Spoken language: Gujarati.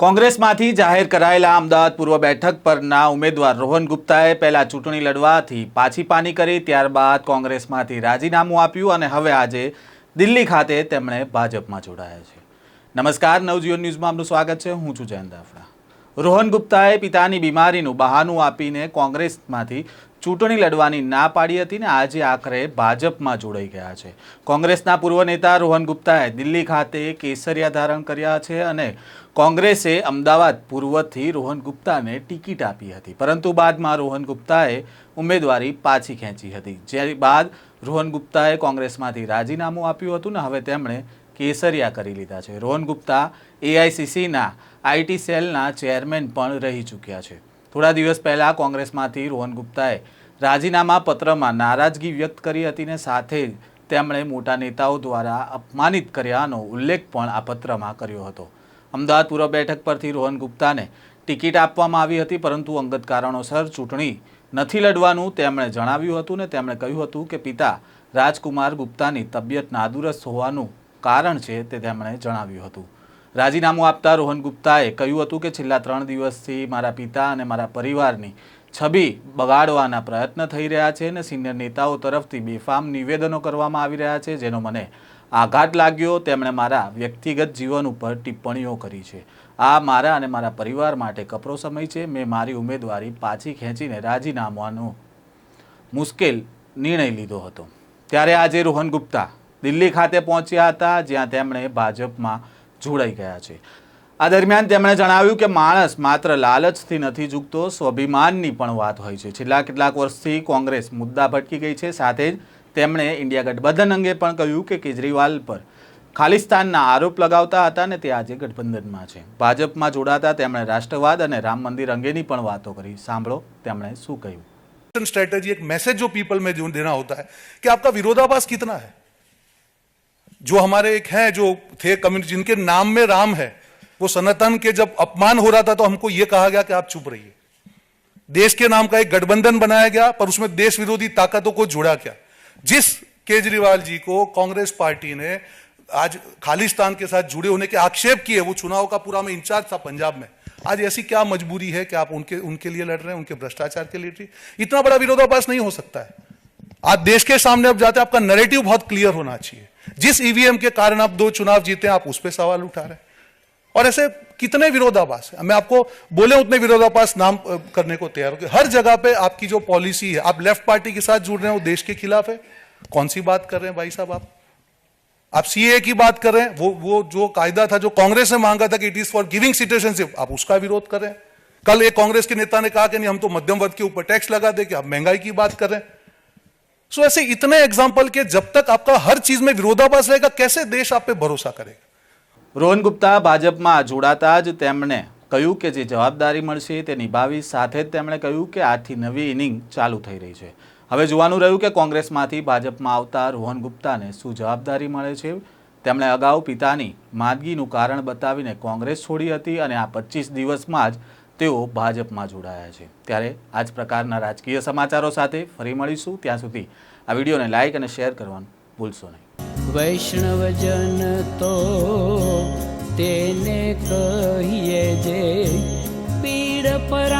કોંગ્રેસમાંથી જાહેર કરાયેલા અમદાવાદ પૂર્વ બેઠક પરના ઉમેદવાર રોહન ગુપ્તાએ પહેલા ચૂંટણી લડવાથી પાછી પાની કરી, ત્યારબાદ કોંગ્રેસમાંથી રાજીનામું આપ્યું અને હવે આજે દિલ્હી ખાતે તેમણે ભાજપમાં જોડાયા છે. નમસ્કાર, નવજીવન ન્યૂઝમાં આપનું સ્વાગત છે. હું છું જયંત દાફડા રોહન ગુપ્તાએ પિતાની બીમારીનું બહાનું આપીને કોંગ્રેસમાંથી ચૂંટણી લડવાની ના પાડી હતી ને આજે આખરે ભાજપમાં જોડાઈ ગયા છે. કોંગ્રેસના પૂર્વ નેતા રોહન ગુપ્તાએ દિલ્હી ખાતે કેસરિયા ધારણ કર્યા છે અને કોંગ્રેસે અમદાવાદ પૂર્વથી રોહન ગુપ્તાને ટિકિટ આપી હતી. પરંતુ બાદમાં રોહન ગુપ્તાએ ઉમેદવારી પાછી ખેંચી હતી. જે બાદ રોહન ગુપ્તાએ કોંગ્રેસમાંથી રાજીનામું આપ્યું હતું ને હવે તેમણે કેસરિયા કરી લીધા છે. રોહન ગુપ્તા એઆઈસીસીના આઈટી સેલના ચેરમેન પણ રહી ચૂક્યા છે. થોડા દિવસ પહેલાં કોંગ્રેસમાંથી રોહન ગુપ્તાએ રાજીનામા પત્રમાં નારાજગી વ્યક્ત કરી હતી ને સાથે જ તેમણે મોટા નેતાઓ દ્વારા અપમાનિત કર્યાનો ઉલ્લેખ પણ આ પત્રમાં કર્યો હતો. અમદાવાદ પૂર્વ બેઠક પરથી રોહન ગુપ્તાને ટિકિટ આપવામાં આવી હતી, પરંતુ અંગત કારણોસર ચૂંટણી નથી લડવાનું તેમણે જણાવ્યું હતું ને તેમણે કહ્યું હતું કે પિતા રાજકુમાર ગુપ્તાની તબિયત નાદુરસ્ત હોવાનું કારણ છે તે તેમણે જણાવ્યું હતું. રાજીનામું આપતા રોહન ગુપ્તાએ કહ્યું હતું કે છેલ્લા ત્રણ દિવસથી મારા પિતા અને મારા પરિવારની છબી બગાડવાના પ્રયત્ન થઈ રહ્યા છે અને સિનિયર નેતાઓ તરફથી બેફામ નિવેદનો કરવામાં આવી રહ્યા છે, જેનો મને આઘાત લાગ્યો. તેમણે મારા વ્યક્તિગત જીવન ઉપર ટિપ્પણીઓ કરી છે. આ મારા અને મારા પરિવાર માટે કપરો સમય છે. મેં મારી ઉમેદવારી પાછી ખેંચીને રાજીનામાનો મુશ્કેલ નિર્ણય લીધો હતો. ત્યારે આજે રોહન ગુપ્તા દિલ્હી ખાતે પહોંચ્યા હતા, જ્યાં તેમણે ભાજપમાં જોડાઈ ગયા છે. આ દરમિયાન તેમણે જણાવ્યું કે માણસ માત્ર લાલચથી નથી ઝૂકતો, સ્વાભિમાનની પણ વાત હોય છે. છેલ્લા કેટલાક વર્ષથી કોંગ્રેસ મુદ્દા ભટકી ગઈ છે. સાથે જ તેમણે ઇન્ડિયા ગઠબંધન અંગે પણ કહ્યું કે કેજરીવાલ પર ખાલિસ્તાનના આરોપ લગાવતા હતા અને તે આજે ગઠબંધનમાં છે. ભાજપમાં જોડાતા તેમણે રાષ્ટ્રવાદ અને રામ મંદિર અંગેની પણ વાતો કરી. સાંભળો તેમણે શું કહ્યું. સ્ટ્રેટેજી એક મેસેજ જો પીપલ મેં દેના હોતા હૈ કે આપકા વિરોધાભાસ કિતના હૈ? जो हमारे एक हैं, जो थे कम्युनिटी जिनके नाम में राम है, वो सनातन के जब अपमान हो रहा था तो हमको ये कहा गया कि आप चुप रहिए। देश के नाम का एक गठबंधन बनाया गया, पर उसमें देश विरोधी ताकतों को जोड़ा गया। जिस केजरीवाल जी को कांग्रेस पार्टी ने आज खालिस्तान के साथ जुड़े होने के आक्षेप किए, वो चुनाव का पूरा में इंचार्ज था पंजाब में। आज ऐसी क्या मजबूरी है कि आप उनके उनके लिए लड़ रहे हैं, उनके भ्रष्टाचार के लिए इतना बड़ा विरोधाभास नहीं हो सकता है। आज देश के सामने अब जाते हैं, आपका नैरेटिव बहुत क्लियर होना चाहिए। जिस ईवीएम के कारण आप दो चुनाव जीते हैं, आप उस पर सवाल उठा रहे हैं। और ऐसे कितने विरोधाभास है? मैं आपको बोले उतने विरोधाभास नाम करने को तैयार हूँ। हर जगह पे आपकी जो पॉलिसी है, आप लेफ़्ट पार्टी के साथ जुड़ रहे हैं, वो देश के खिलाफ है। कौन सी बात कर रहे हैं भाई साहब आप? आप सीए की बात कर रहे हैं, वो वो जो कायदा था, जो कांग्रेस ने मांगा था कि it is for giving citizenship आप उसका विरोध कर रहे हैं। कल एक कांग्रेस के नेता ने कहा कि नहीं, हम तो मध्यम वर्ग के ऊपर टैक्स लगा दे, कि आप महँगाई की बात कर रहे हैं। सो ऐसे इतने एग्जाम्पल के जब तक आपका हर चीज में विरोधाभास रहेगा कैसे देश आप पे भरोसा करेगा રોહન ગુપ્તા ભાજપમાં જોડાતા જ તેમણે કહ્યું કે જે જવાબદારી મળશે તે નિભાવી સાથે જ તેમણે કહ્યું કે આજથી નવી ઇનિંગ ચાલુ થઈ રહી છે હવે જોવાનું રહ્યું કે કોંગ્રેસમાંથી ભાજપમાં આવતા રોહન ગુપ્તાને શું જવાબદારી મળે છે તેમણે અગાઉ પિતાની માંદગીનું કારણ બતાવીને કોંગ્રેસ છોડી હતી અને આ પચીસ દિવસમાં જ તેઓ ભાજપમાં જોડાયા છે. ત્યારે આ જ પ્રકારના રાજકીય સમાચારો સાથે ફરી મળીશું. ત્યાં સુધી આ વિડીયોને લાઇક અને શેર કરવાનું ભૂલશો નહીં. વૈષ્ણવજન તો તેને કહીએ જે પીડ પરાઈ